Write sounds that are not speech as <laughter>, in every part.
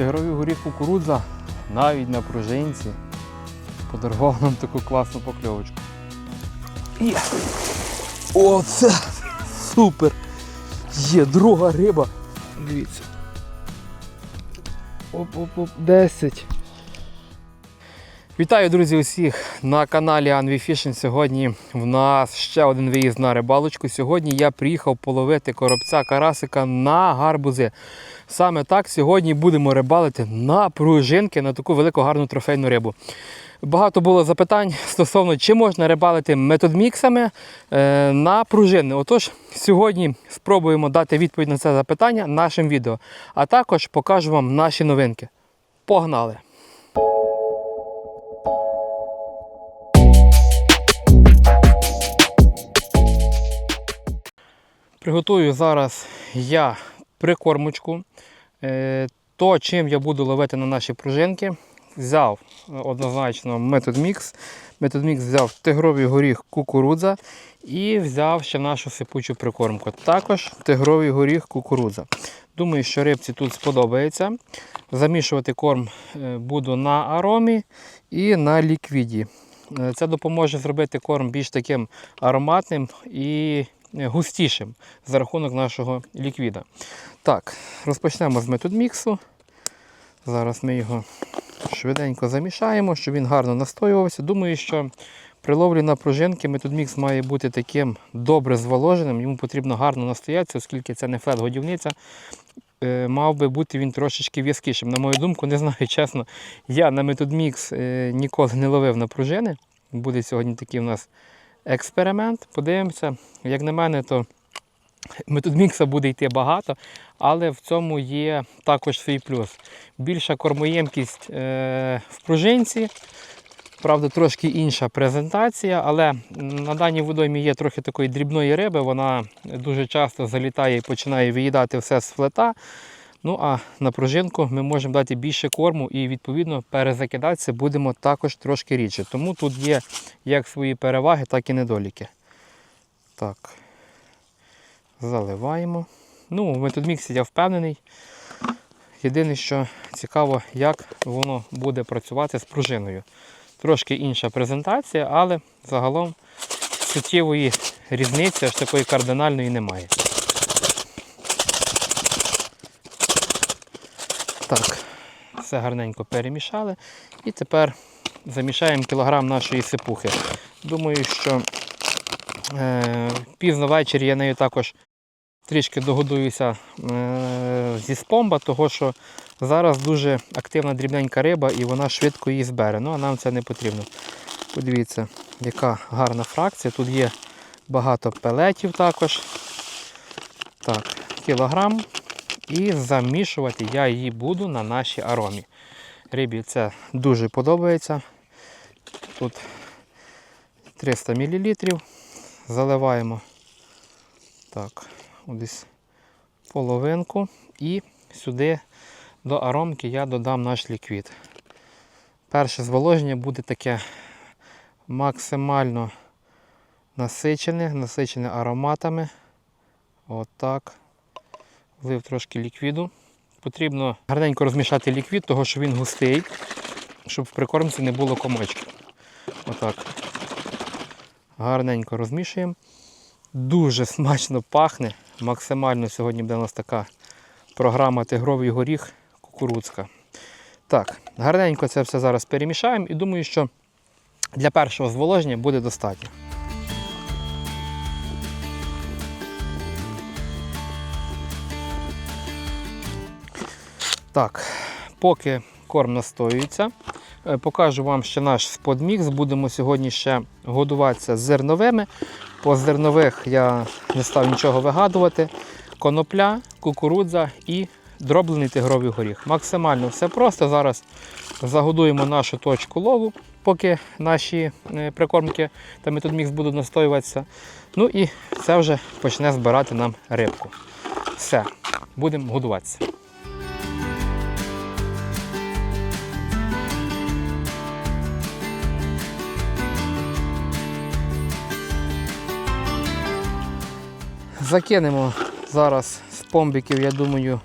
Тигровий горіх кукурудза навіть на пружинці подарував нам таку класну покльовочку. Оце супер! Є друга риба. Дивіться. Оп-оп-оп, 10. Вітаю, друзі, усіх на каналі Anvi Fishing. Сьогодні в нас ще один виїзд на рибалочку. Сьогодні я приїхав половити коробця карасика на гарбузи. Саме так сьогодні будемо рибалити на пружинки на таку велику гарну трофейну рибу. Багато було запитань стосовно, чи можна рибалити методміксами е, на пружини. Отож, сьогодні спробуємо дати відповідь на це запитання нашим відео, а також покажу вам наші новинки. Погнали! Приготую зараз я прикормочку. Е, То, чим я буду ловити на наші пружинки, взяв е, однозначно Method Mix. Method Mix взяв тигровий горіх кукурудза і взяв ще нашу сипучу прикормку. Також тигровий горіх кукурудза. Думаю, що рибці тут сподобається. Замішувати корм е, буду на аромі і на ліквіді. Це допоможе зробити корм більш таким ароматним і густішим за рахунок нашого ліквіда. Так, розпочнемо з методміксу. Зараз ми його швиденько замішаємо, щоб він гарно настоювався. Думаю, що при ловлі на пружинки методмікс має бути таким добре зволоженим. Йому потрібно гарно настоятися, оскільки це не флет-годівниця. Е, Мав би бути він трошечки в'язкішим. На мою думку, не знаю, чесно. Я на методмікс е, ніколи не ловив на пружини. Буде сьогодні такий у нас експеримент. Подивимося. Як на мене, то методмікса буде йти багато, але в цьому є також свій плюс. Більша кормоємкість е, в пружинці. Правда, трошки інша презентація, але на даній водоймі є трохи такої дрібної риби, вона дуже часто залітає і починає виїдати все з флета. Ну а на пружинку ми можемо дати більше корму і відповідно перезакидатися будемо також трошки рідше. Тому тут є як свої переваги, так і недоліки. Так, заливаємо. Ну, в методміксі я впевнений. Єдине, що цікаво, як воно буде працювати з пружиною. Трошки інша презентація, але загалом суттєвої різниці аж такої кардинальної немає. Так, все гарненько перемішали. І тепер замішаємо кілограм нашої сипухи. Думаю, що е, пізно ввечері я нею також трішки догодуюся е, зі спомба, того що зараз дуже активна дрібненька риба і вона швидко її збере. Ну а нам це не потрібно. Подивіться, яка гарна фракція. Тут є багато пелетів також. Так, кілограм. І замішувати я її буду на нашій аромі. Рибі це дуже подобається. Тут 300 мл. Заливаємо так, десь половинку. І сюди до аромки я додам наш ліквід. Перше зволоження буде таке максимально насичене, насичене ароматами. Отак. Влив трошки ліквіду. Потрібно гарненько розмішати ліквід, того що він густий, щоб в прикормці не було комочків. Отак. Гарненько розмішуємо. Дуже смачно пахне. Максимально сьогодні буде у нас така програма тигровий горіх кукурудзка. Так, гарненько це все зараз перемішаємо і думаю, що для першого зволоження буде достатньо. Так, поки корм настоюється, е, покажу вам ще наш сподмікс. Будемо сьогодні ще годуватися з зерновими. По зернових я не став нічого вигадувати. Конопля, кукурудза і дроблений тигровий горіх. Максимально все просто. Зараз загодуємо нашу точку лову, поки наші е, прикормки та методмікс будуть настоюватися. Ну і це вже почне збирати нам рибку. Все, будемо годуватися. Закинемо зараз з помбиків, я думаю,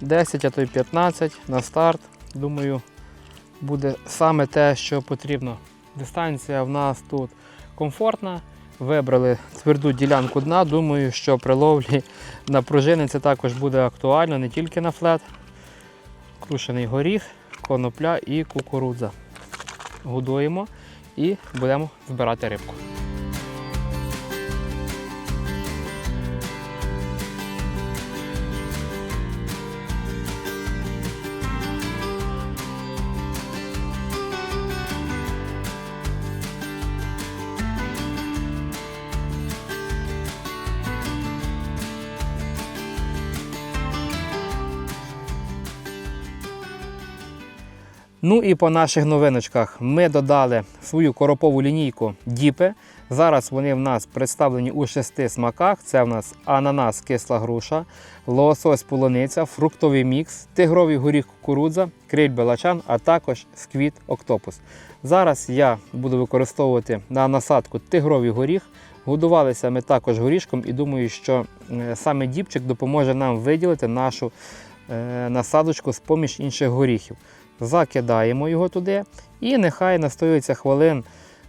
10, а то й 15 на старт. Думаю, буде саме те, що потрібно. Дистанція в нас тут комфортна. Вибрали тверду ділянку дна. Думаю, що при ловлі на пружини це також буде актуально не тільки на флет. Крушений горіх, конопля і кукурудза. Годуємо і будемо збирати рибку. Ну і по наших новиночках ми додали свою коропову лінійку Діпи. Зараз вони в нас представлені у шести смаках. Це в нас ананас, кисла груша, лосось полуниця, фруктовий мікс, тигровий горіх кукурудза, криль белачан, а також сквіт октопус. Зараз я буду використовувати на насадку тигровий горіх. Годувалися ми також горішком і думаю, що е, саме діпчик допоможе нам виділити нашу е, насадочку з поміж інших горіхів закидаємо його туди і нехай настоюється хвилин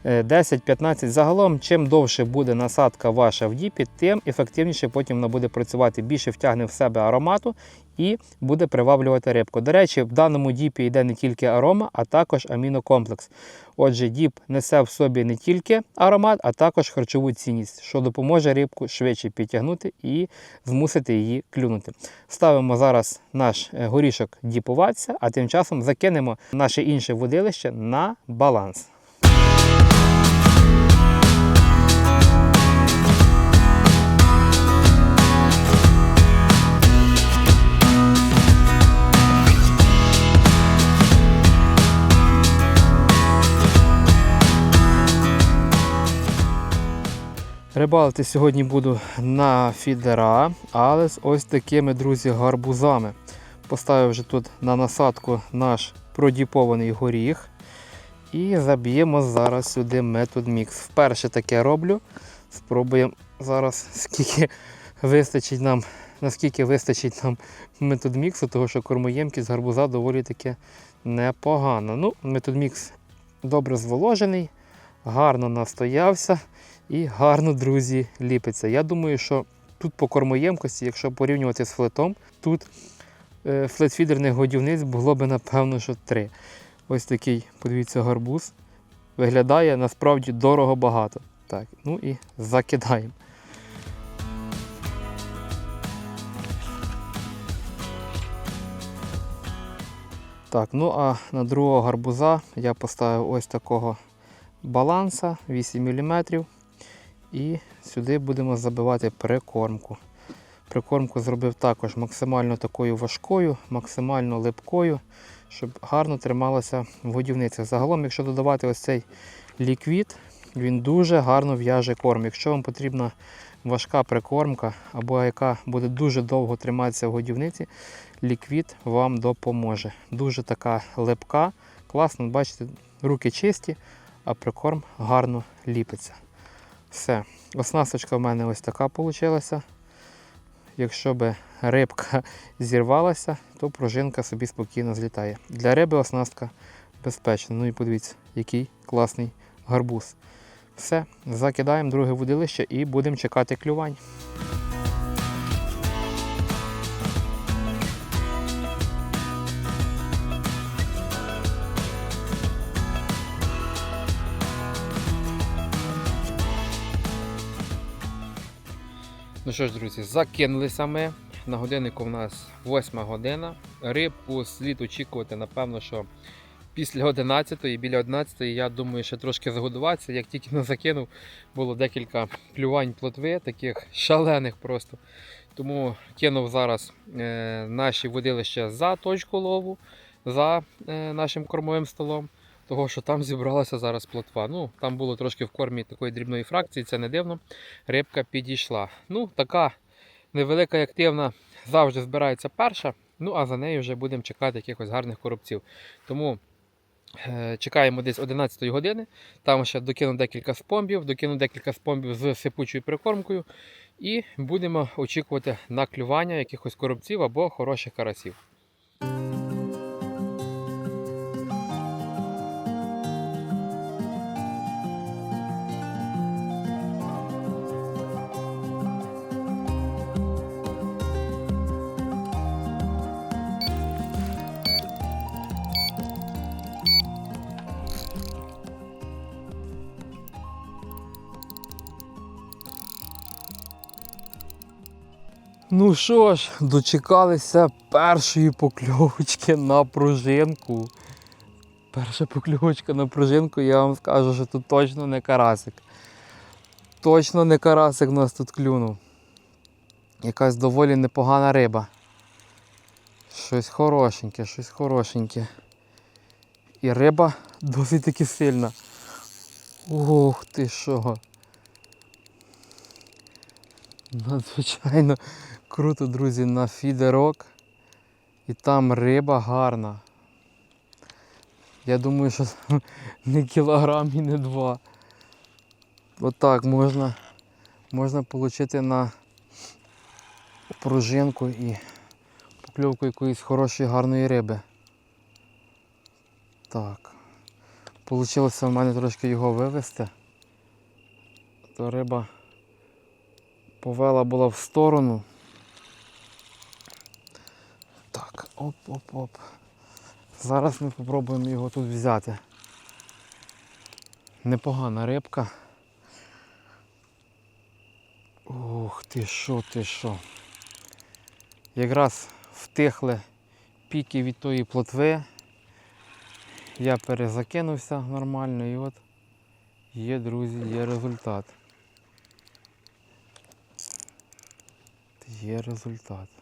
10-15. Загалом, чим довше буде насадка ваша в діпі, тим ефективніше потім вона буде працювати, більше втягне в себе аромату і буде приваблювати рибку. До речі, в даному діпі йде не тільки арома, а також амінокомплекс. Отже, діп несе в собі не тільки аромат, а також харчову цінність, що допоможе рибку швидше підтягнути і змусити її клюнути. Ставимо зараз наш е, горішок діпуватися, а тим часом закинемо наше інше водилище на баланс. Рибалити сьогодні буду на фідера, але з ось такими, друзі, гарбузами. Поставив вже тут на насадку наш продіпований горіх. І заб'ємо зараз сюди метод мікс. Вперше таке роблю. Спробуємо зараз, скільки вистачить нам, наскільки вистачить нам метод міксу, тому що кормоємкість гарбуза доволі таки непогана. Ну, метод мікс добре зволожений, гарно настоявся і гарно, друзі, ліпиться. Я думаю, що тут по кормоємкості, якщо порівнювати з флетом, тут е, флетфідерних годівниць було б, напевно, що три. Ось такий, подивіться, гарбуз. Виглядає насправді дорого багато. Так, ну і закидаємо. Так, ну а на другого гарбуза я поставив ось такого баланса 8 мм. І сюди будемо забивати прикормку. Прикормку зробив також максимально такою важкою, максимально липкою, щоб гарно трималася в годівницях. Загалом, якщо додавати ось цей ліквід, він дуже гарно в'яже корм. Якщо вам потрібна важка прикормка або яка буде дуже довго триматися в годівниці, ліквід вам допоможе. Дуже така липка, класно, бачите, руки чисті, а прикорм гарно ліпиться. Все. Оснасточка в мене ось така вийшла. Якщо би рибка зірвалася, то пружинка собі спокійно злітає. Для риби оснастка безпечна. Ну і подивіться, який класний гарбуз. Все, закидаємо друге водилище і будемо чекати клювань. Ну що ж, друзі, закинулися ми. На годиннику в нас 8 година. Рибку слід очікувати, напевно, що після 11 біля 11 я думаю, ще трошки загодуватися. Як тільки не закинув, було декілька плювань плотви, таких шалених просто. Тому кинув зараз е, наші водилища за точку лову, за е, нашим кормовим столом. Того, що там зібралася зараз плотва. Ну, Там було трошки в кормі такої дрібної фракції, це не дивно. Рибка підійшла. Ну, така невелика і активна завжди збирається перша. Ну, а за нею вже будемо чекати якихось гарних коробців. Тому Е, Чекаємо десь 11 години. Там ще докину декілька спомбів, докину декілька спомбів з сипучою прикормкою. І будемо очікувати на клювання якихось коробців або хороших карасів. Ну що ж, дочекалися першої покльовочки на пружинку. Перша покльовочка на пружинку, я вам скажу, що тут точно не карасик. Точно не карасик нас тут клюнув. Якась доволі непогана риба. Щось хорошеньке, щось хорошеньке. І риба досить таки сильна. Ох ти що. Надзвичайно круто, друзі, на фідерок. І там риба гарна. Я думаю, що <laughs> не кілограм і не два. Отак можна, можна отримати на пружинку і покльовку якоїсь хорошої гарної риби. Так. Получилося в мене трошки його вивести. То риба повела була в сторону. Так, оп-оп-оп. Зараз ми спробуємо його тут взяти. Непогана рибка. Ух ти що, ти що. Якраз втихли піки від тої плотви. Я перезакинувся нормально і от є, друзі, є результат. Є результат.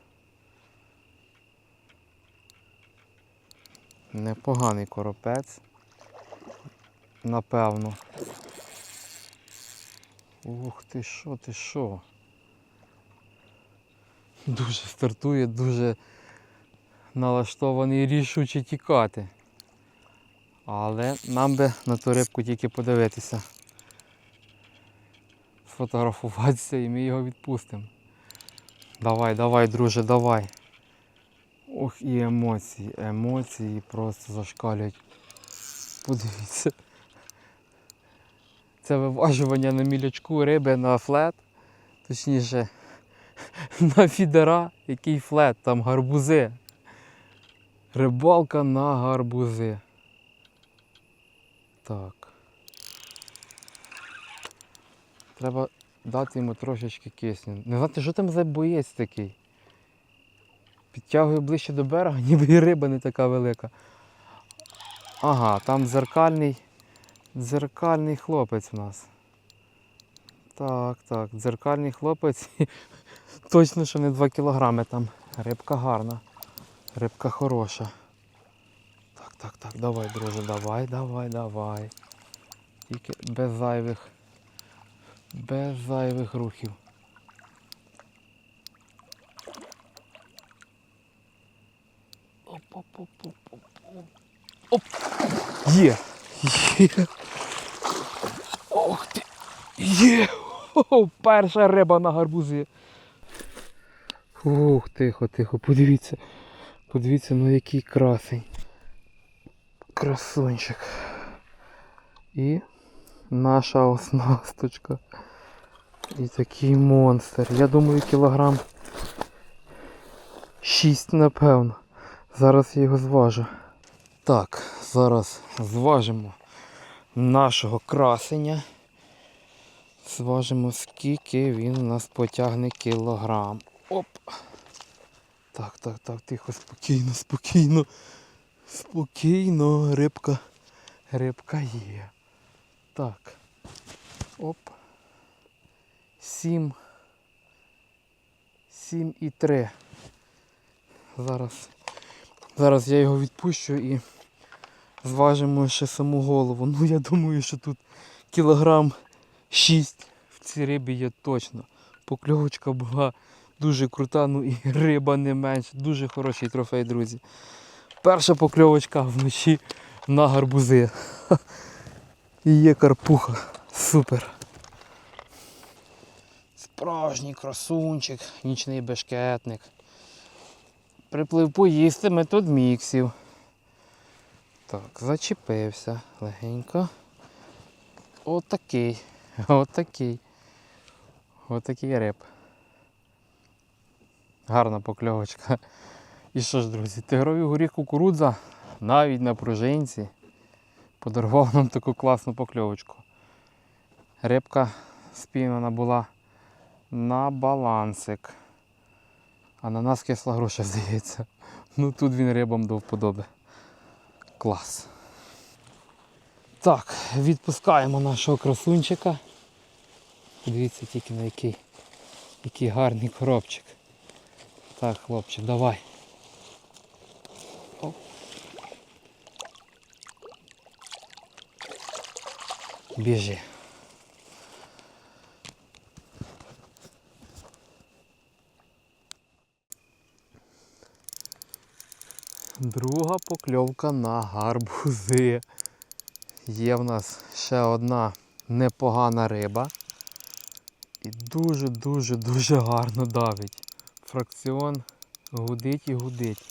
Непоганий коропець. Напевно. Ух ти що, ти що? Дуже стартує, дуже налаштований рішуче тікати. Але нам би на ту рибку тільки подивитися. Сфотографуватися і ми його відпустимо. Давай, давай, друже, давай. Ох, і емоції, емоції просто зашкалюють. Подивіться. Це виважування на мілячку риби на флет. Точніше, на фідера, який флет, там гарбузи. Рибалка на гарбузи. Так. Треба дати йому трошечки кисню. Не знати, що там за боєць такий. Підтягую ближче до берега, <laughs> ніби і риба не така велика. Ага, там дзеркальний, дзеркальний хлопець у нас. Так, так, дзеркальний хлопець. <laughs> Точно, що не 2 кілограми там. Рибка гарна. Рибка хороша. Так, так, так, давай, друже, давай, давай, давай. Тільки без зайвих. Без зайвих рухів. Оп! Є! Є! Ох ти! Є! О, перша риба на гарбузі. Ух, тихо, тихо, подивіться. Подивіться, ну який красень. Красунчик. І наша оснасточка. І такий монстр. Я думаю, кілограм 6, напевно. Зараз я його зважу. Так, зараз зважимо нашого красення. Зважимо, скільки він у нас потягне кілограм. Оп! Так, так, так, тихо, спокійно, спокійно. Спокійно, рибка. Рибка є. Так. Оп. Сім. Сім і три. Зараз. Зараз я його відпущу і зважимо ще саму голову. Ну я думаю, що тут кілограм 6 в цій рибі є точно. Покльовочка була дуже крута, ну і <laughs> риба не менш. Дуже хороший трофей, друзі. Перша покльовочка вночі на гарбузи. <laughs> І є карпуха. Супер. Справжній красунчик, нічний бешкетник. Приплив поїсти метод міксів. Так, зачепився легенько. Отакий. <laughs> Отакий. Отакий риб. Гарна покльовочка. І що ж, друзі, тигровий горіх кукурудза навіть на пружинці подарував нам таку класну покльовочку. Рибка спіймана була на балансик. А на нас кисла груша, <laughs> здається. Ну тут він рибам до вподоби. Клас. Так, відпускаємо нашого красунчика. Подивіться тільки на який, який гарний коробчик. Так, хлопчик, давай. Оп. Біжи. Друга покльовка на гарбузи. Є в нас ще одна непогана риба. І дуже-дуже дуже гарно давить. Фракціон гудить і гудить.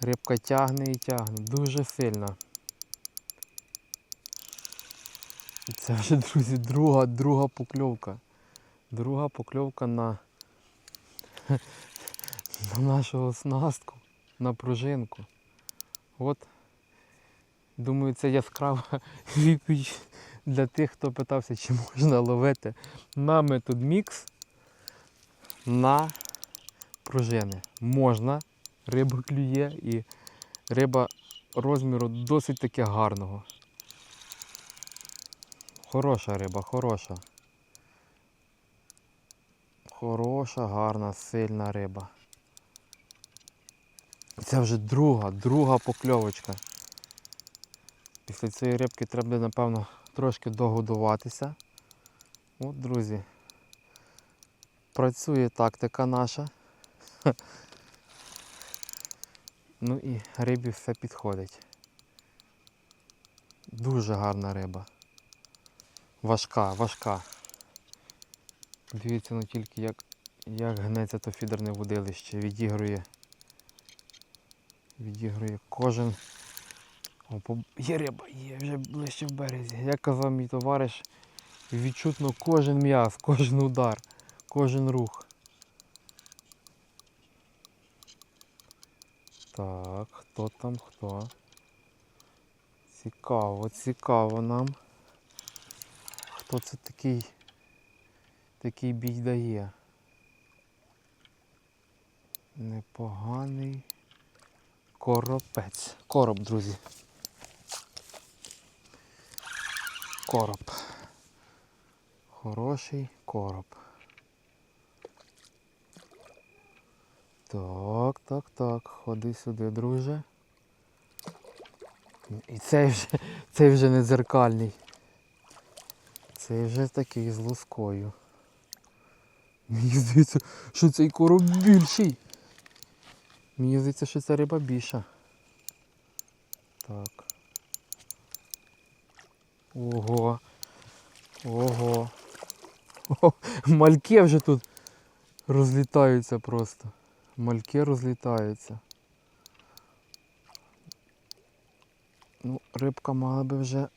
Рибка тягне і тягне. Дуже сильно. І Це вже, друзі, друга, друга покльовка. Друга покльовка на, <laughs> на нашу оснастку, на пружинку. От. Думаю, це яскрава <laughs> відповідь для тих, хто питався, чи можна ловити на мікс на пружини. Можна, риба клює і риба розміру досить таки гарного. Хороша риба, хороша. Хороша, гарна, сильна риба. Це вже друга, друга покльовочка. Після цієї рибки треба, напевно, трошки догодуватися. От, друзі. Працює тактика наша. <laughs> Ну і рибі все підходить. Дуже гарна риба. Важка, важка. Дивіться ну тільки як, як гнеться то фідерне водилище, відігрує. Відігрує кожен. О, є риба, є вже ближче в березі. Як казав мій товариш, відчутно кожен м'яз, кожен удар, кожен рух. Так, хто там хто? Цікаво, цікаво нам. Хто це такий, такий бій дає? Непоганий коропець. Короб, друзі. Короб. Хороший короб. Так, так, так. Ходи сюди, друже. І цей вже, цей вже не дзеркальний. Цей вже такий з лускою. Мені здається, що цей короб більший. Мені здається, що ця риба більша. Так. Ого. Ого. О, мальки вже тут розлітаються просто. Мальки розлітаються. Ну, рибка мала би вже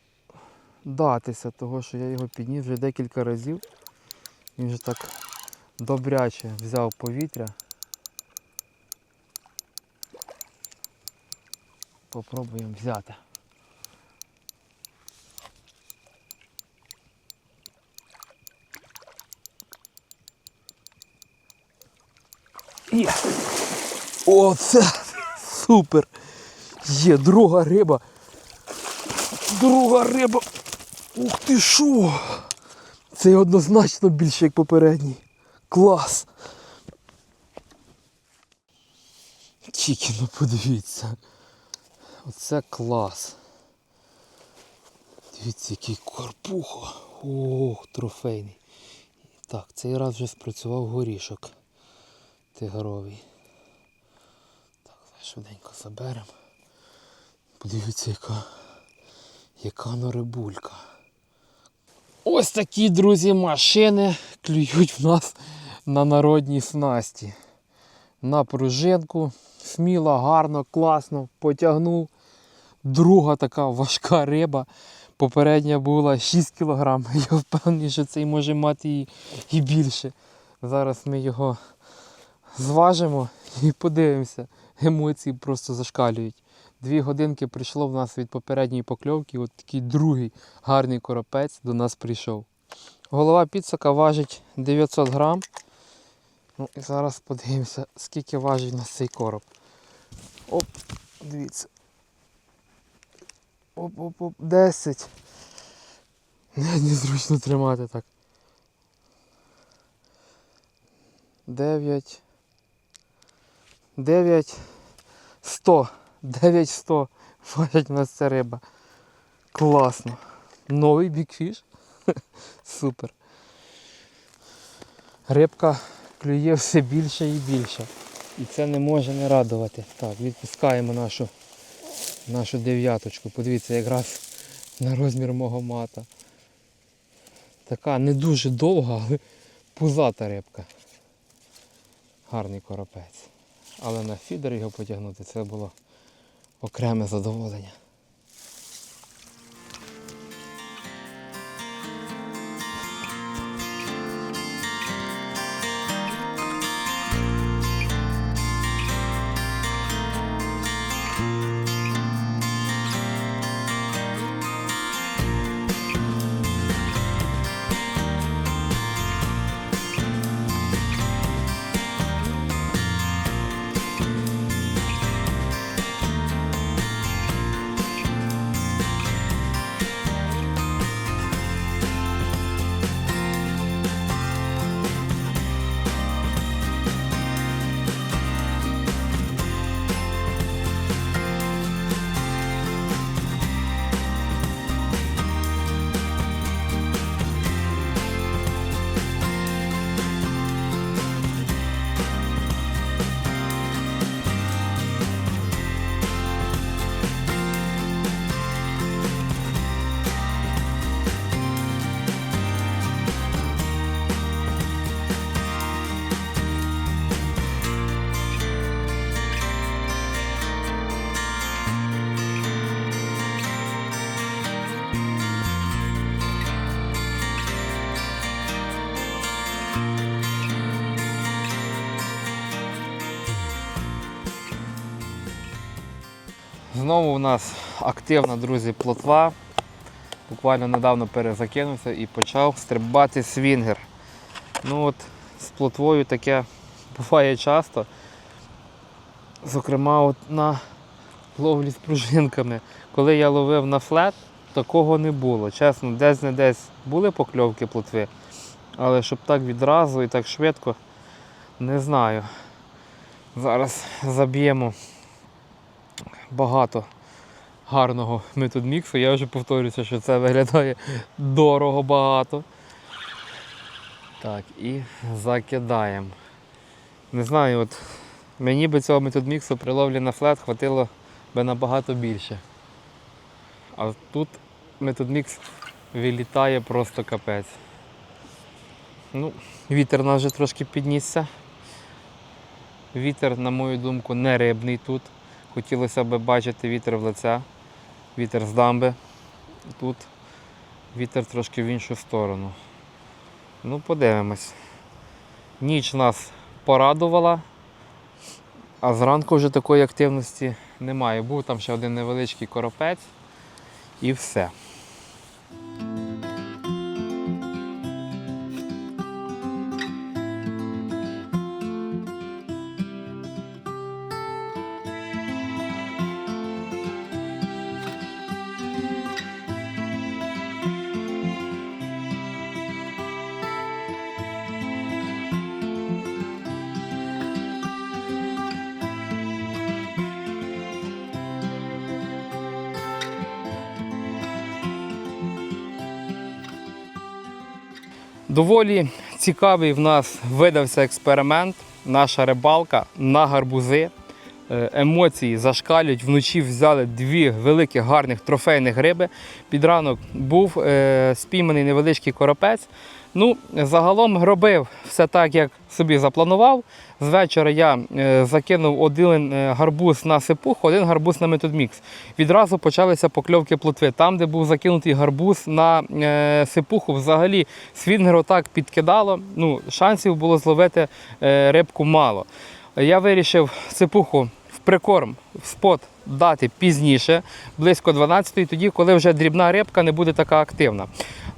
датися, того що я його підніс вже декілька разів. Він вже так добряче взяв повітря. Попробуємо взяти. Є. Оце супер! Є друга риба. Друга риба. Ух ти що! Це однозначно більше, як попередній. Клас! Тільки ну подивіться. Оце клас. Дивіться, який карпуха. Ох, трофейний. Так, цей раз вже спрацював горішок тигровий. Так, швиденько заберемо. Подивіться, яка, яка норибулька. Ось такі, друзі, машини клюють в нас на народній снасті. На пружинку. Сміло, гарно, класно, потягнув. Друга така важка риба. Попередня була 6 кг. <laughs> Я впевнений, що цей може мати і, і більше. Зараз ми його зважимо і подивимося. Емоції просто зашкалюють. Дві годинки прийшло в нас від попередньої покльовки. От такий другий гарний коропець до нас прийшов. Голова підсака важить 900 грам. Ну і зараз подивимося, скільки важить у нас цей короб. Оп, дивіться. Оп-оп-оп, 10. Навіть незручно тримати так. 9. 9. 100. 9 100. Важить у нас ця риба. Класно. Новий бікфіш. <laughs> Супер. Рибка клює все більше і більше. І це не може не радувати. Так, відпускаємо нашу, нашу дев'яточку. Подивіться, якраз на розмір мого мата. Така не дуже довга, але пузата рибка. Гарний коропець. Але на фідер його потягнути це було окреме задоволення. Знову у нас активна, друзі, плотва. Буквально недавно перезакинувся і почав стрибати свінгер. Ну от З плотвою таке <laughs> буває часто. Зокрема, от на ловлі з пружинками. Коли я ловив на флет, такого не було. Чесно, десь не десь були покльовки плотви, але щоб так відразу і так швидко, не знаю. Зараз заб'ємо багато гарного методміксу. Я вже повторюся, що це виглядає дорого багато. Так, і закидаємо. Не знаю, от мені би цього методміксу при ловлі на флет хватило би набагато більше. А тут методмікс вилітає просто капець. Ну, Вітер нас вже трошки піднісся. Вітер, на мою думку, не рибний тут. Хотілося б бачити вітер в лице, вітер з дамби. Тут вітер трошки в іншу сторону. Ну, подивимось. Ніч нас порадувала, а зранку вже такої активності немає. Був там ще один невеличкий коропець і все. Доволі цікавий в нас видався експеримент, наша рибалка на гарбузи. е, емоції зашкалюють. Вночі взяли дві великих гарних трофейних риби. Під ранок був е, спійманий невеличкий коропець. Ну, загалом робив все так, як собі запланував. З вечора я е, закинув один е, гарбуз на сипуху, один гарбуз на методмікс. Відразу почалися покльовки плотви. Там, де був закинутий гарбуз на е, сипуху, взагалі свінгер так підкидало. Ну, шансів було зловити рибку мало. Я вирішив сипуху в прикорм, в спот дати пізніше, близько 12-ї, тоді, коли вже дрібна рибка не буде така активна.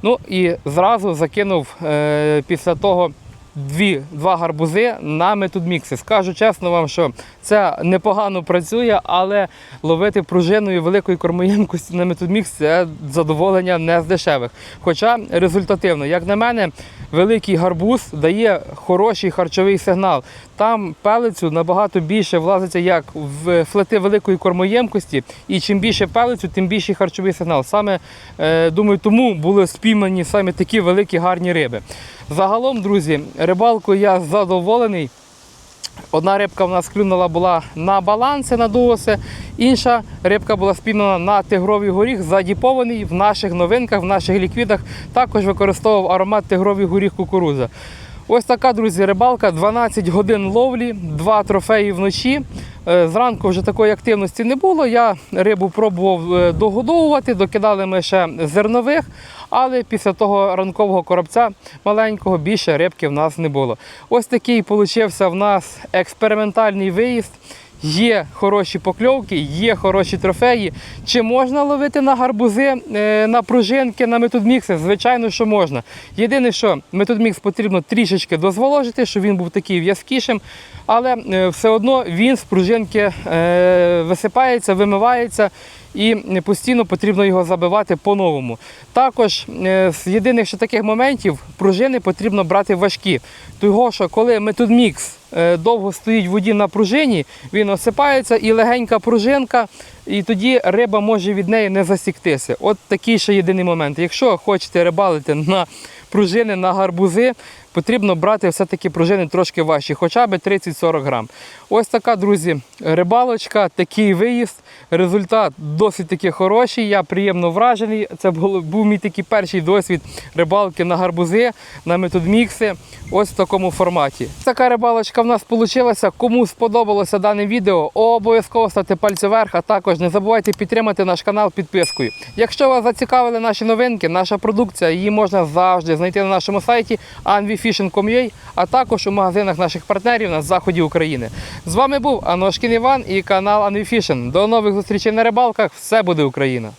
Ну і зразу закинув е, після того дві, два гарбузи на методмікси. Скажу чесно вам, що це непогано працює, але ловити пружиною великої кормоємкості на методмікс це задоволення не з дешевих. Хоча результативно, як на мене, великий гарбуз дає хороший харчовий сигнал. Там пелицю набагато більше влазиться як в флети великої кормоємкості, і чим більше пелицю, тим більший харчовий сигнал. Саме е, думаю, тому були спіймані саме такі великі гарні риби. Загалом, друзі, рибалкою я задоволений. Одна рибка в нас клюнула була на баланси на дуоси, інша рибка була спіймана на тигровий горіх, задіпований в наших новинках, в наших ліквідах. Також використовував аромат тигровий горіх кукурудза. Ось така, друзі, рибалка, 12 годин ловлі, два трофеї вночі. Е, Зранку вже такої активності не було. Я рибу пробував е, догодовувати, докидали ми ще зернових, але після того ранкового коробця маленького більше рибки в нас не було. Ось такий получився в нас експериментальний виїзд. Є хороші покльовки, є хороші трофеї. Чи можна ловити на гарбузи, е, на пружинки, на методмікси? Звичайно, що можна. Єдине, що методмікс потрібно трішечки дозволожити, щоб він був такий в'язкішим, але е, все одно він з пружинки е, висипається, вимивається. І постійно потрібно його забивати по-новому. Також е, з єдиних ще таких моментів пружини потрібно брати важкі. Того, що коли методмікс е, довго стоїть в воді на пружині, він осипається і легенька пружинка, і тоді риба може від неї не засіктися. От такий ще єдиний момент. Якщо хочете рибалити на пружини, на гарбузи, потрібно брати все-таки пружини трошки важчі, хоча б 30-40 грам. Ось така, друзі, рибалочка, такий виїзд. Результат досить таки хороший. Я приємно вражений. Це був, мій такий перший досвід рибалки на гарбузи, на методмікси. Ось в такому форматі. Така рибалочка в нас вийшла. Кому сподобалося дане відео, обов'язково ставте пальці вверх, а також не забувайте підтримати наш канал підпискою. Якщо вас зацікавили наші новинки, наша продукція, її можна завжди знайти на нашому сайті anvifishing.com.ua, а також у магазинах наших партнерів на заході України. З вами був Аношкін Іван і канал Анвіфішин. До нових зустрічей на рибалках. Все буде Україна!